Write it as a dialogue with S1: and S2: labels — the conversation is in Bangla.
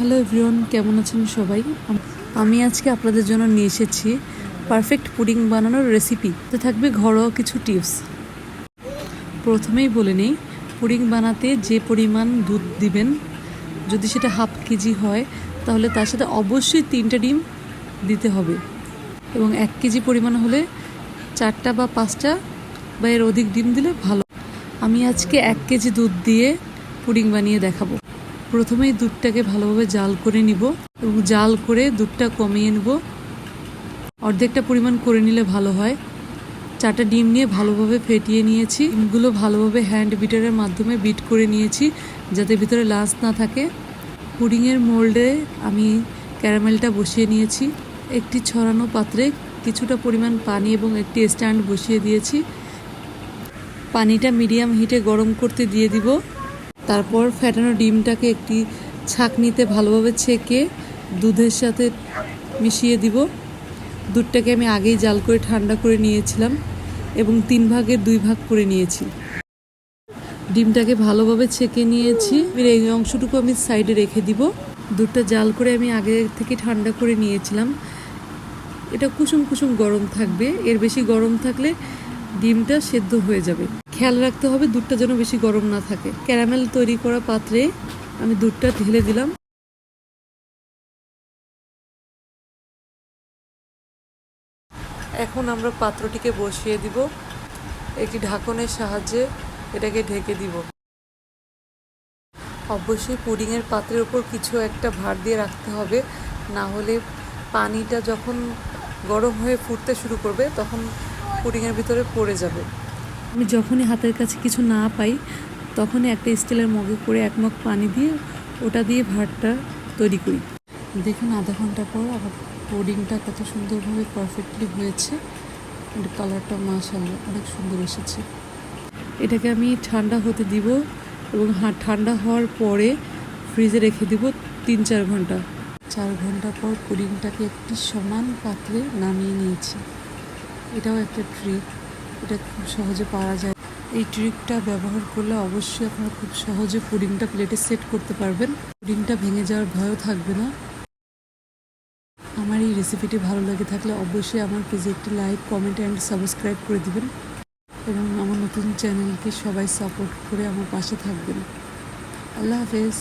S1: হ্যালো এভরিওয়ান, কেমন আছেন সবাই? আমি আজকে আপনাদের জন্য নিয়ে এসেছি পারফেক্ট পুডিং বানানোর রেসিপি তো থাকবে ঘরোয়া কিছু টিপস প্রথমেই বলে নেই, পুডিং বানাতে যে পরিমাণ দুধ দিবেন, যদি সেটা হাফ কেজি হয়, তাহলে তার সাথে অবশ্যই তিনটা ডিম দিতে হবে। এবং এক কেজি পরিমাণ হলে চারটা বা পাঁচটা বা এর অধিক ডিম দিলে ভালো। আমি আজকে এক কেজি দুধ দিয়ে পুডিং বানিয়ে দেখাবো। প্রথমেই দুধটাকে ভালোভাবে জাল করে নিব এবং জাল করে দুধটা কমিয়ে নেব। অর্ধেকটা পরিমাণ করে নিলে ভালো হয়। চারটা ডিম নিয়ে ভালোভাবে ফেটিয়ে নিয়েছি। ডিমগুলো ভালোভাবে হ্যান্ড বিটারের মাধ্যমে বিট করে নিয়েছি যাতে ভিতরে লাঞ্চ না থাকে। পুডিংয়ের মোল্ডে আমি ক্যারামেলটা বসিয়ে নিয়েছি। একটি ছড়ানো পাত্রে কিছুটা পরিমাণ পানি এবং একটি স্ট্যান্ড বসিয়ে দিয়েছি। পানিটা মিডিয়াম হিটে গরম করতে দিয়ে দিব। তারপর ফ্যাটানো ডিমটাকে একটি ছাঁকনিতে ভালোভাবে ছেঁকে দুধের সাথে মিশিয়ে দিব। দুধটাকে আমি আগেই জাল করে ঠান্ডা করে নিয়েছিলাম এবং তিন ভাগের দুই ভাগ করে নিয়েছি। ডিমটাকে ভালোভাবে ছেঁকে নিয়েছি। এই অংশটুকু আমি সাইডে রেখে দিব। দুধটা জাল করে আমি আগে থেকে ঠান্ডা করে নিয়েছিলাম। এটা কুসুম কুসুম গরম থাকবে। এর বেশি গরম থাকলে ডিমটা সেদ্ধ হয়ে যাবে। খেয়াল রাখতে হবে দুধটা যেন বেশি গরম না থাকে। ক্যারামেল তৈরি করা পাত্রে আমি দুধটা ঢেলে দিলাম। এখন আমরা পাত্রটিকে বসিয়ে দিব। একটি ঢাকনের সাহায্যে এটাকে ঢেকে দিব। অবশ্যই পুডিংয়ের পাত্রের উপর কিছু একটা ভার দিয়ে রাখতে হবে। না হলে পানিটা যখন গরম হয়ে ফুটতে শুরু করবে, তখন পুডিংয়ের ভিতরে পড়ে যাবে। আমি যখনই হাতের কাছে কিছু না পাই, তখনই একটা স্টিলের মগে করে এক মগ পানি দিয়ে ওটা দিয়ে ভাতটা তৈরি করি। দেখুন, আধা ঘণ্টা পর আবার পুডিংটা কত সুন্দরভাবে পারফেক্টলি হয়েছে। কালারটা মাশাল্লাহ অনেক সুন্দর এসেছে। এটাকে আমি ঠান্ডা হতে দিব এবং ঠান্ডা হওয়ার পরে ফ্রিজে রেখে দিব তিন চার ঘণ্টা। চার ঘণ্টা পর পুডিংটাকে একটি সমান পাত্রে নামিয়ে নিয়েছি। এটাও একটা ট্রিক এটা খুব সহজে পারা যায়। এই ট্রিকটা ব্যবহার করলে অবশ্যই আপনারা খুব সহজে পুডিংটা প্লেটে সেট করতে পারবেন। পুডিংটা ভেঙে যাওয়ার ভয়ও থাকবে না। আমার এই রেসিপিটি ভালো লাগে থাকলে অবশ্যই আমার পেজে একটি লাইক, কমেন্ট অ্যান্ড সাবস্ক্রাইব করে দিবেন এবং আমার নতুন চ্যানেলকে সবাই সাপোর্ট করে আমার পাশে থাকবেন। আল্লাহ হাফেজ।